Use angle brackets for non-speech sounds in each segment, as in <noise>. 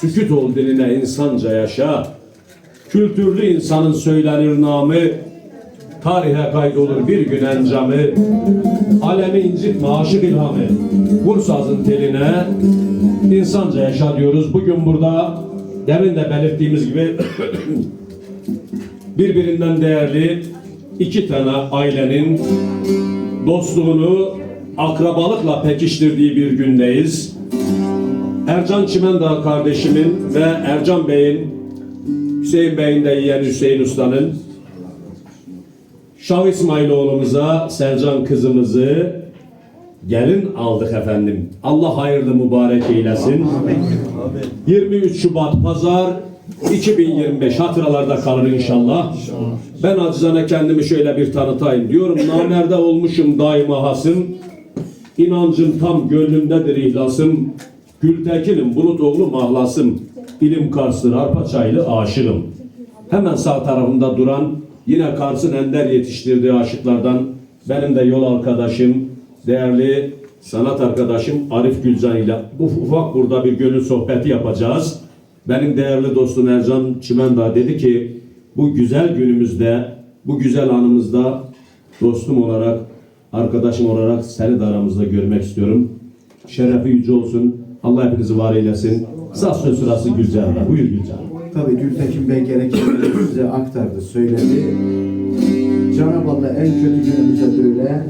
Sükut ol diline insanca yaşa. Kültürlü insanın söylenir namı. Tarihe kaydolur bir gün encamı. Alemi incitme aşık ilhamı. Vur sazın teline. insanca yaşa diyoruz. Bugün burada demin de belirttiğimiz gibi <coughs> birbirinden değerli iki tane ailenin dostluğunu akrabalıkla pekiştirdiği bir gündeyiz. Ercan Çimendağ kardeşimin ve Ercan Bey'in Hüseyin Bey'in de yeğeni Hüseyin Usta'nın Şah İsmailoğlu'muza Sercan kızımızı gelin aldık efendim. Allah hayırlı mübarek eylesin. 23 Şubat Pazar 2025 hatıralarda kalır inşallah. Ben acizane kendimi şöyle bir tanıtayım. Diyorum namerde olmuşum daima hasım. İnancım tam gönlümdedir ihlasım. Gültekin'im bulut oğlu mahlasım. İlim Kars'tır arpa çaylı aşığım. Hemen sağ tarafımda duran yine Kars'ın ender yetiştirdiği aşıklardan benim de yol arkadaşım, değerli sanat arkadaşım Arif Gülcan ile bu ufak burada bir gönül sohbeti yapacağız. Benim değerli dostum Ercan Çimendağ dedi ki bu güzel günümüzde, bu güzel anımızda dostum olarak, arkadaşım olarak seni de aramızda görmek istiyorum. Şerefi yüce olsun. Allah hepinizi var eylesin. Kısa söz sırası Gülcan'da. Buyur Gülcan. Tabii Gültekin Bey gerekenleri size aktardı, söyledi. Cenab-ı Allah en kötü günümüze böyle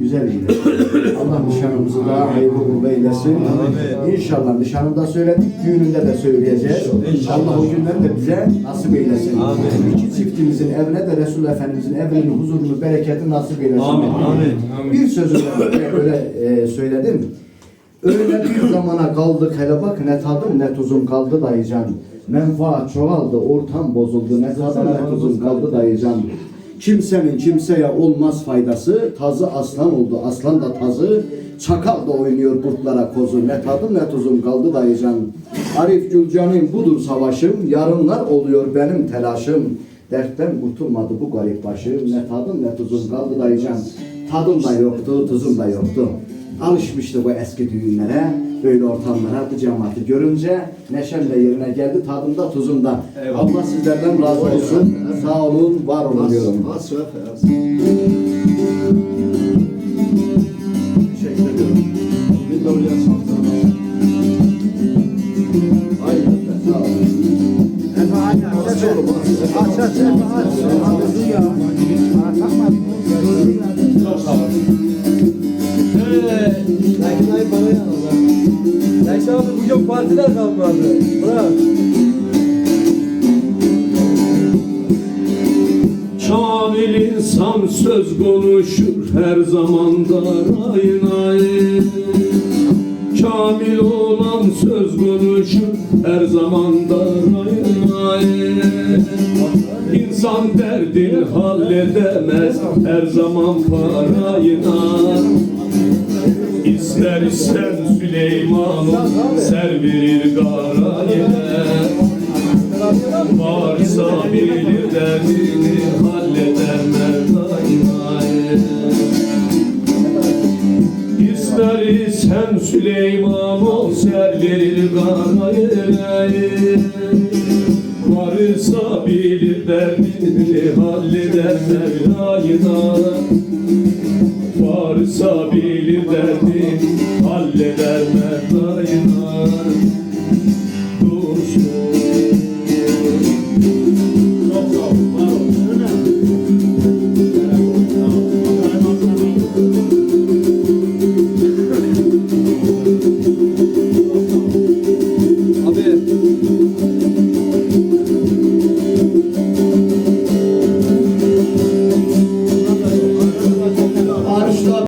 güzel eylesin. Allah nişanımızı daha hayırlı uğurlu eylesin. İnşallah nişanında söyledik, düğününde de söyleyeceğiz. Allah o günleri de bize nasip eylesin. İki çiftimizin evine de Resul Efendimizin evinin huzurunu, bereketi nasip eylesin. Amin. Bir sözü böyle e, söyledim. Öyle bir zamana kaldık hele bak ne tadım ne tuzum kaldı dayıcan. Menfaat çoğaldı, ortam bozuldu, ne tadım ne tuzum kaldı dayıcan. Kimsenin kimseye olmaz faydası, tazı aslan oldu, aslan da tazı. Çakal da oynuyor kurtlara kozu, ne tadım ne tuzum kaldı dayıcan. Arif Gülcan'ın budur savaşım, yarınlar oluyor benim telaşım. Dertten kurtulmadı bu garip başım, ne tadım ne tuzum kaldı dayıcan. Tadım da yoktu, tuzum da yoktu. Alışmıştı bu eski düğünlere, böyle ortamlara, bu cemaati görünce neşem de yerine geldi, tadımda tuzumda. Allah sizlerden razı olsun, sağ olun, var olun diyorum. Teşekkür ediyorum. Aynen, sağ olun. Lakin Lakin abi bugün partiler kalmadı. Bırak. Kamil insan söz konuşur her zaman da rayına Kamil olan söz konuşur her zaman da rayına İnsan derdini halledemez her zaman parayına İster isten Süleyman'ın ser verir garayene Varsa bilir derdini halleder merdane İster isen Süleyman ol ser verir garayene Varsa bilir derdini halleder Mevlayına Varsa bilir derdini halleder Mevlayına Dursun